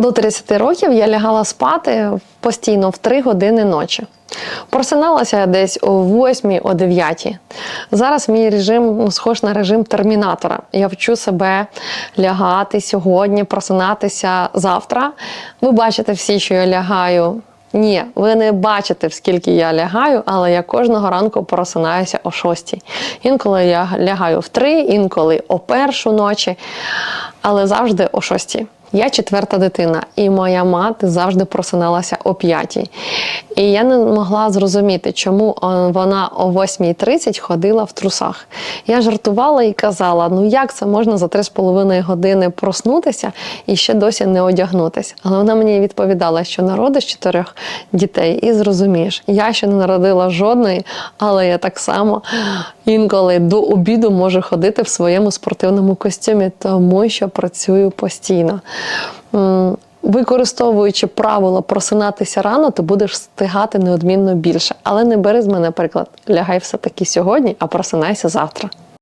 До 30 років я лягала спати постійно в 3 години ночі. Просиналася я десь о 8 о 9 Зараз мій режим схож на режим термінатора. Я вчу себе лягати сьогодні, просинатися завтра. Ви бачите всі, що я лягаю. Ні, ви не бачите, скільки я лягаю, але я кожного ранку просинаюся о 6. Інколи я лягаю в 3, інколи о першу ночі, але завжди о 6. Я четверта дитина, і моя мати завжди просиналася о п'ятій. І я не могла зрозуміти, чому е, вона о 8.30 ходила в трусах. Я жартувала і казала: ну як це можна за 3,5 години проснутися і ще досі не одягнутися? Але вона мені відповідала, що народиш чотирьох дітей і зрозумієш, я ще не народила жодної, але я так само інколи до обіду можу ходити в своєму спортивному костюмі, тому що працюю постійно. Використовуючи правило просинатися рано, ти будеш встигати неодмінно більше. Але не бери з мене приклад. Лягай все таки сьогодні, а просинайся завтра.